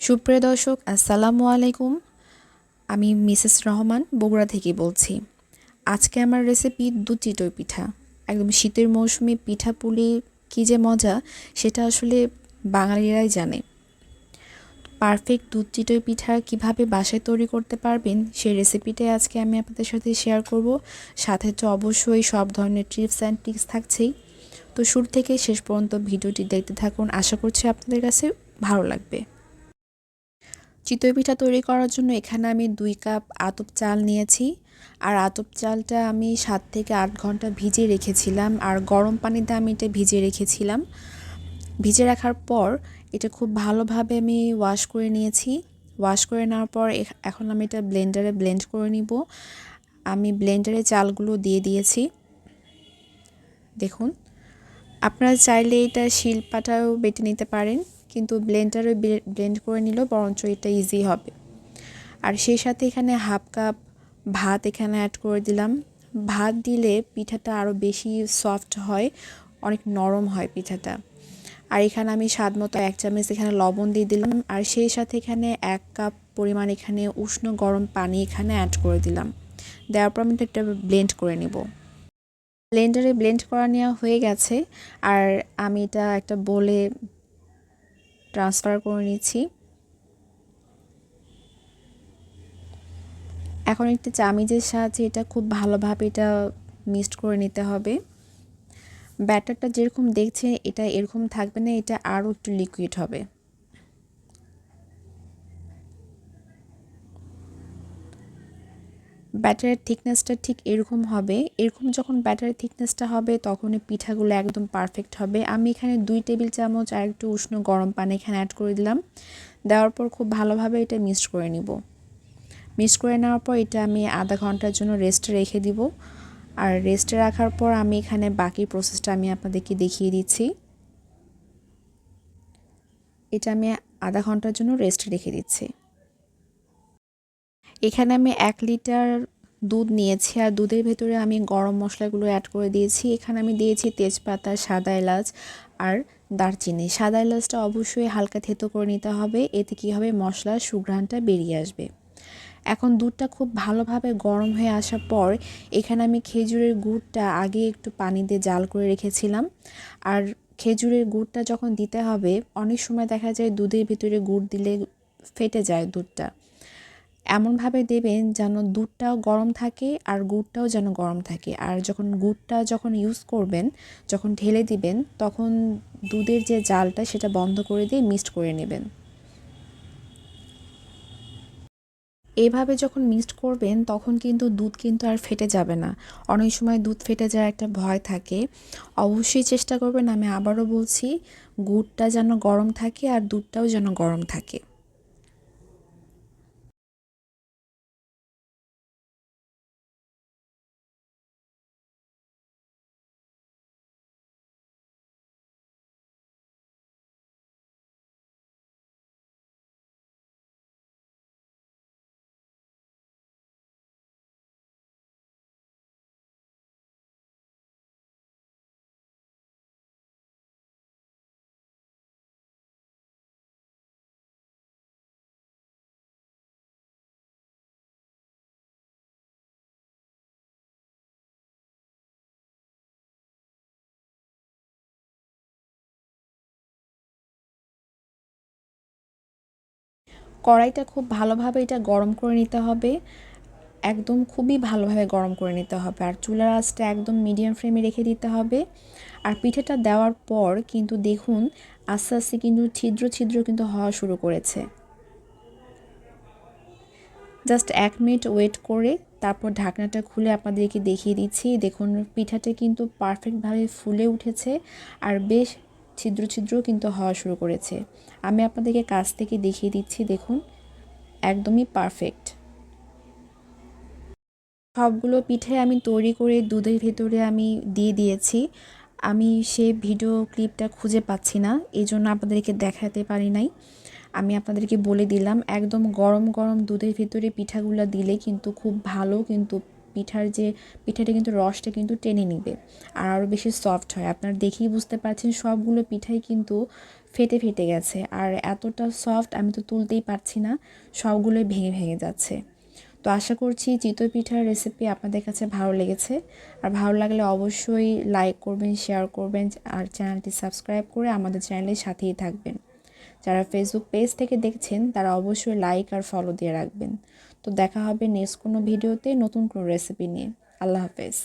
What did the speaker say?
সুপ্রিয় দর্শক, আসসালামু আলাইকুম। আমি মিসেস রহমান বগুড়া থেকে বলছি। আজকে আমার রেসিপি দুধ চিতই পিঠা। একদম শীতের মৌসুমে পিঠা পুলি কী যে মজা, সেটা আসলে বাঙালিরাই জানে। পারফেক্ট দুধ চিতই পিঠা কীভাবে বাসায় তৈরি করতে পারবেন, সেই রেসিপিটাই আজকে আমি আপনাদের সাথে শেয়ার করব। সাথে তো অবশ্যই সব ধরনের টিপস অ্যান্ড টিক্স থাকছেই। তো শুরু থেকে শেষ পর্যন্ত ভিডিওটি দেখতে থাকুন। আশা করছি আপনাদের কাছে ভালো লাগবে। চিতই পিঠা তৈরি করার জন্য এখানে আমি দুই কাপ আতপ চাল নিয়েছি। আর আতপ চালটা আমি সাত থেকে আট ঘণ্টা ভিজিয়ে রেখেছিলাম। আর গরম পানিতে আমি এটা ভিজিয়ে রেখেছিলাম। ভিজে রাখার পর এটা খুব ভালোভাবে আমি ওয়াশ করে নিয়েছি। ওয়াশ করে নেওয়ার পর এখন আমি এটা ব্লেন্ডারে ব্লেন্ড করে নিব। আমি ব্লেন্ডারে চালগুলো দিয়ে দিয়েছি। দেখুন, আপনারা চাইলে এটা শিলপাটাও বেটে নিতে পারেন। কিন্তু ব্লেন্ডারে ব্লেন্ড করে নিলেও বরঞ্চ এটা ইজি হবে। আর সেই সাথে এখানে হাফ কাপ ভাত এখানে অ্যাড করে দিলাম। ভাত দিলে পিঠাটা আরও বেশি সফট হয়, অনেক নরম হয় পিঠাটা। আর এখানে আমি স্বাদ মতো এক চামচ এখানে লবণ দিয়ে দিলাম। আর সেই সাথে এখানে এক কাপ পরিমাণ এখানে উষ্ণ গরম পানি এখানে অ্যাড করে দিলাম। দেওয়ার পর আমি একটা ব্লেন্ড করে নেব। ব্লেন্ডারে ব্লেন্ড করা নেওয়া হয়ে গেছে। আর আমি এটা একটা বলে ট্রান্সফার করে নিচ্ছি। এখন একটি চামিজের সাহায্যে এটা খুব ভালোভাবে এটা মিক্সড করে নিতে হবে। ব্যাটারটা যেরকম দেখছে এটা এরকম থাকবে না, এটা আরও একটু লিকুইড হবে। ব্যাটারের থিকনেসটা ঠিক এরকম হবে। এরকম যখন ব্যাটারের থিকনেসটা হবে তখন পিঠাগুলো একদম পারফেক্ট হবে। আমি এখানে দুই টেবিল চামচ আর একটু উষ্ণ গরম পানি এখানে অ্যাড করে দিলাম। দেওয়ার পর খুব ভালোভাবে এটা মিক্সড করে নিব। মিক্সড করে নেওয়ার পর এটা আমি আধা ঘণ্টার জন্য রেস্টে রেখে দিব। আর রেস্টে রাখার পর আমি এখানে বাকি প্রসেসটা আমি আপনাদেরকে দেখিয়ে দিচ্ছি। এটা আমি আধা ঘণ্টার জন্য রেস্টে রেখে দিচ্ছি। এখানে আমি এক লিটার দুধ নিয়েছি আর দুধের ভেতরে আমি গরম মশলাগুলো অ্যাড করে দিয়েছি। এখানে আমি দিয়েছি তেজপাতা, সাদা এলাচ আর দারচিনি। সাদা এলাচটা অবশ্যই হালকা থেতো করে নিতে হবে, এতে কী হবে? মশলার সুঘ্রাণটা বেরিয়ে আসবে। এখন দুধটা খুব ভালোভাবে গরম হয়ে আসার পর এখানে আমি খেজুরের গুড়টা আগে একটু পানি দিয়ে জাল করে রেখেছিলাম। আর খেজুরের গুড়টা যখন দিতে হবে, অনেক সময় দেখা যায় দুধের ভিতরে গুড় দিলে ফেটে যায় দুধটা। এমনভাবে দেবেন যেন দুধটাও গরম থাকে আর গুড়টাও যেন গরম থাকে। আর যখন গুড়টা যখন ইউজ করবেন, যখন ঢেলে দিবেন, তখন দুধের যে জালটা সেটা বন্ধ করে দিয়ে মিক্সড করে নেবেন। এভাবে যখন মিক্সড করবেন, তখন কিন্তু দুধ কিন্তু আর ফেটে যাবে না। অনেক সময় দুধ ফেটে যাওয়ার একটা ভয় থাকে। অবশ্যই চেষ্টা করবেন, আমি আবারও বলছি, গুড়টা যেন গরম থাকে আর দুধটাও যেন গরম থাকে। কড়াইটা খুব ভালোভাবে এটা গরম করে নিতে হবে। একদম খুবই ভালোভাবে গরম করে নিতে হবে। আর চুলার আঁচটা একদম মিডিয়াম ফ্লেমে রেখে দিতে হবে। আর পিঠেটা দেওয়ার পর কিন্তু দেখুন আস্তে আস্তে কিন্তু ছিদ্র ছিদ্র কিন্তু হওয়া শুরু করেছে। জাস্ট এক মিনিট ওয়েট করে তারপর ঢাকনাটা খুলে আপনাদেরকে দেখিয়ে দিচ্ছি। দেখুন পিঠাটা কিন্তু পারফেক্টভাবে ফুলে উঠেছে। আর বেশ ছিদ্র ছিদ্রও কিন্তু হওয়া শুরু করেছে। আমি আপনাদেরকে কাছ থেকে দেখিয়ে দিচ্ছি, দেখুন, একদমই পারফেক্ট সবগুলো পিঠে আমি তৈরি করে দুধের ভেতরে আমি দিয়ে দিয়েছি। আমি সেই ভিডিও ক্লিপটা খুঁজে পাচ্ছি না, এই জন্য আপনাদেরকে দেখাতে পারি নাই। আমি আপনাদেরকে বলে দিলাম, একদম গরম গরম দুধের ভিতরে পিঠাগুলো দিলে কিন্তু খুব ভালো কিন্তু পিঠার যে, পিঠাটা কিন্তু রসটা কিন্তু টেনে নিবে। আর আরও বেশি সফট হয়। আপনারা দেখেই বুঝতে পারছেন সবগুলো পিঠাই কিন্তু ফেটে ফেটে গেছে। আর এতটা সফট আমি তো তুলতেই পারছি না, সবগুলোই ভেঙে ভেঙে যাচ্ছে। তো আশা করছি চিতই পিঠার রেসিপি আপনাদের কাছে ভালো লেগেছে। আর ভালো লাগলে অবশ্যই লাইক করবেন শেয়ার করবেন, আর চ্যানেলটি সাবস্ক্রাইব করে আমাদের চ্যানেলের সাথেই থাকবেন। যারা ফেসবুক পেজ থেকে দেখছেন, তারা অবশ্যই লাইক আর ফলো দিয়ে রাখবেন। তো দেখা হবে নেক্সট কোনো ভিডিওতে নতুন কোনো রেসিপি নিয়ে। আল্লাহ হাফেজ।